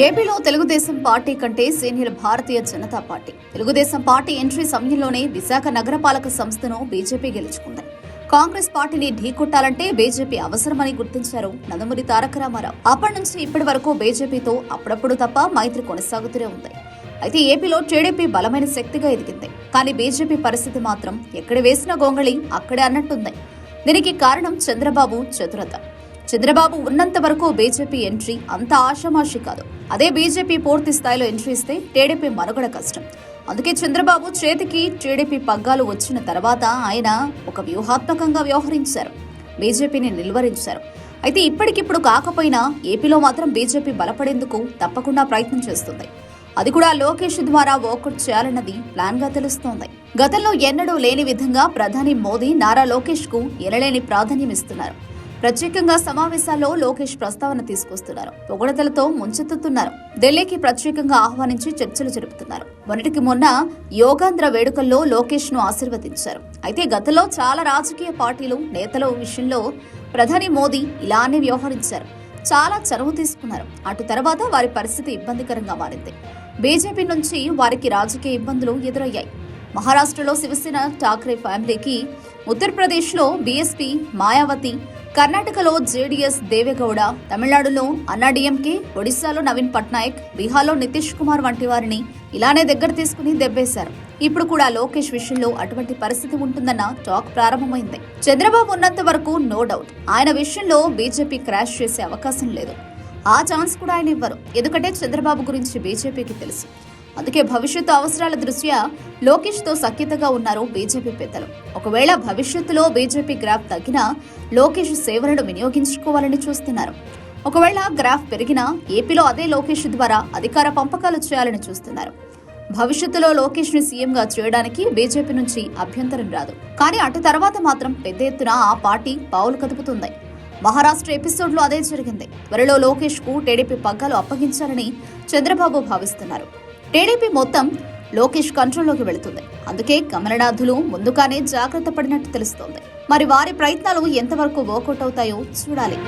ఏపీలో తెలుగుదేశం పార్టీ కంటే senior Bharatiya Janata party. Telugudesam party entry సమయంలోనే విశాఖ నగరపాలక సంస్థను బీజేపీ గెలుచుకుంది. కాంగ్రెస్ పార్టీని ఢీకొట్టాలంటే బీజేపీ అవసరమని గుర్తించారు నందమూరి తారక రామారావు. అప్పటి నుంచి ఇప్పటి వరకు బీజేపీతో అప్పుడప్పుడు తప్ప మైత్రి కొనసాగుతూనే ఉంది. అయితే ఏపీలో టీడీపీ బలమైన శక్తిగా ఎదిగింది. కానీ బీజేపీ పరిస్థితి మాత్రం ఎక్కడ వేసిన గొంగళి అక్కడే అన్నట్టుంది. దీనికి కారణం చంద్రబాబు చతురత. చంద్రబాబు ఉన్నంత వరకు బీజేపీ ఎంట్రీ అంత ఆషామాషి కాదు. అదే బీజేపీ పూర్తి స్థాయిలో ఎంట్రీ ఇస్తే టీడీపీ మనుగడ కష్టం. అందుకే చంద్రబాబు చేతికి టీడీపీ పగ్గాలు వచ్చిన తర్వాత ఆయన ఒక వ్యూహాత్మకంగా వ్యవహరించారు. బీజేపీని నిలువరించారు. అయితే ఇప్పటికిప్పుడు కాకపోయినా ఏపీలో మాత్రం బీజేపీ బలపడేందుకు తప్పకుండా ప్రయత్నం చేస్తుంది. అది కూడా లోకేష్ ద్వారా వర్కౌట్ చేయాలన్నది ప్లాన్గా తెలుస్తోంది. గతంలో ఎన్నడూ లేని విధంగా ప్రధాని మోదీ నారా లోకేష్కు ఎనలేని ప్రాధాన్యం ఇస్తున్నారు. ప్రత్యేకంగా సమావేశాల్లో లోకేష్ ప్రస్తావన తీసుకొస్తున్నారు. పొగడతలతో ముంచెత్తుతున్నారు. ఢిల్లీకి ప్రత్యేకంగా ఆహ్వానించి చర్చలు జరుపుతున్నారు. మొన్నటికి మొన్న యోగాంధ్ర వేడుకల్లో లోకేష్ను ఆశీర్వదించారు. అయితే గతంలో చాలా రాజకీయ పార్టీలు నేతల విషయంలో ప్రధాని మోదీ ఇలానే వ్యవహరించారు. చాలా చనువు తీసుకున్నారు. అటు తర్వాత వారి పరిస్థితి ఇబ్బందికరంగా మారింది. బీజేపీ నుంచి వారికి రాజకీయ ఇబ్బందులు ఎదురయ్యాయి. మహారాష్ట్రలో శివసేన ఠాక్రే ఫ్యామిలీకి ఉత్తరప్రదేశ్లో బీఎస్పీ మాయావతి కర్ణాటకలో జేడీఎస్ దేవేగౌడ తమిళనాడులో అన్నాడీఎంకే ఒడిశాలో నవీన్ పట్నాయక్ బీహార్లో నితీష్ కుమార్ వంటి వారిని ఇలానే దగ్గర తీసుకుని దెబ్బేశారు. ఇప్పుడు కూడా లోకేష్ విషయంలో అటువంటి పరిస్థితి ఉంటుందన్న టాక్ ప్రారంభమైంది. చంద్రబాబు ఉన్నంత వరకు నో డౌట్. ఆయన విషయంలో బీజేపీ క్రాష్ చేసే అవకాశం లేదు. ఆ ఛాన్స్ కూడా ఆయన ఇవ్వరు. ఎందుకంటే చంద్రబాబు గురించి బీజేపీకి తెలుసు. అందుకే భవిష్యత్తు అవసరాల దృష్ట్యా లోకేష్తో సఖ్యతగా ఉన్నారు బీజేపీ పెద్దలు. ఒకవేళ భవిష్యత్తులో బీజేపీ గ్రాఫ్ తగ్గినా లోకేష్ సేవలను వినియోగించుకోవాలని చూస్తున్నారు. ఒకవేళ గ్రాఫ్ పెరిగినా ఏపీలో అదే లోకేష్ ద్వారా అధికార పంపకాలు చేయాలని చూస్తున్నారు. భవిష్యత్తులో లోకేష్ని సీఎంగా చేయడానికి బీజేపీ నుంచి అభ్యంతరం రాదు. కానీ అటు తర్వాత మాత్రం పెద్ద ఎత్తున ఆ పార్టీ పావులు కదుపుతుంది. మహారాష్ట్ర ఎపిసోడ్లో అదే జరిగింది. త్వరలో లోకేష్కు టీడీపీ పగ్గాలు అప్పగించాలని చంద్రబాబు భావిస్తున్నారు. టీడీపీ మొత్తం లోకేష్ కంట్రోల్లోకి వెళుతుంది. అందుకే గమనార్థులు ముందుగానే జాగ్రత్త పడినట్టు తెలుస్తోంది. మరి వారి ప్రయత్నాలు ఎంతవరకు వర్కౌట్ అవుతాయో చూడాలి.